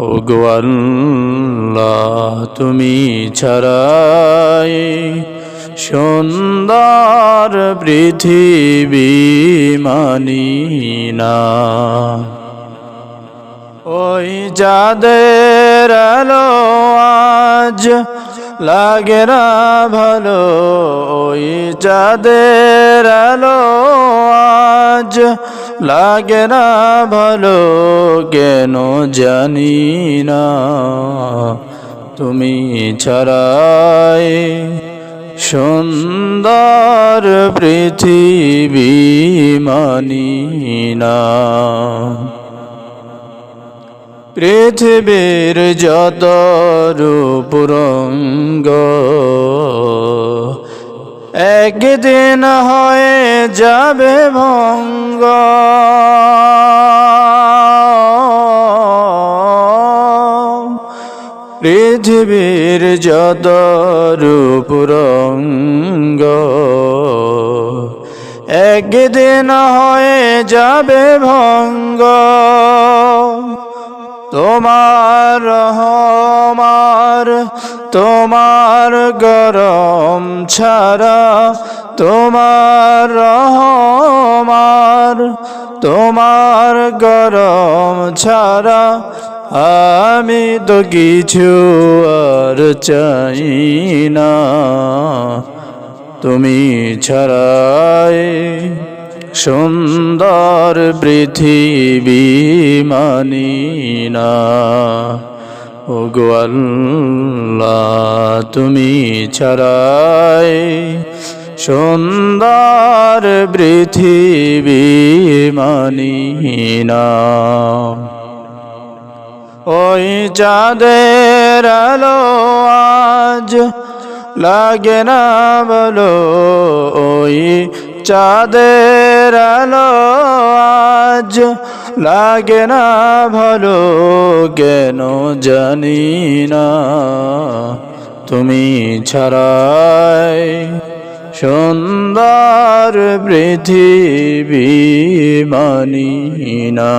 ও তুমি ছড়াই সুন্দর পৃথিবী মানি না। ওই যাদের আজ লাগে না ভালো ওই যাদের আলো আজ। লাগে না ভালো কেন জানি না। তুমি ছাড়াই সুন্দর পৃথিবী মানি না। পৃথিবীর যত রূপরঙ্গ একদিন হয়ে যাবে ভঙ্গ। পৃথিবীর যত রূপরঙ্গ একদিন হয়ে যাবে ভঙ্গ। তোমার রহমার তোমার গরম ছাড়া তোমার রহমার তোমার গরম ছাড়া আমি তো কিছু আর চাই না। তুমি ছাড়াই সুন্দর পৃথিবী মানি না। ও গোয়াল্লাহ তুমি ছাড়াই সুন্দর পৃথিবী মানি না। ওই চাঁদের আলো আজ লাগে না বলো, ওই চাঁদের আলো আজ লাগে না ভালো কেন জানি না। তুমি ছাড়াই সুন্দর পৃথিবী মানি না।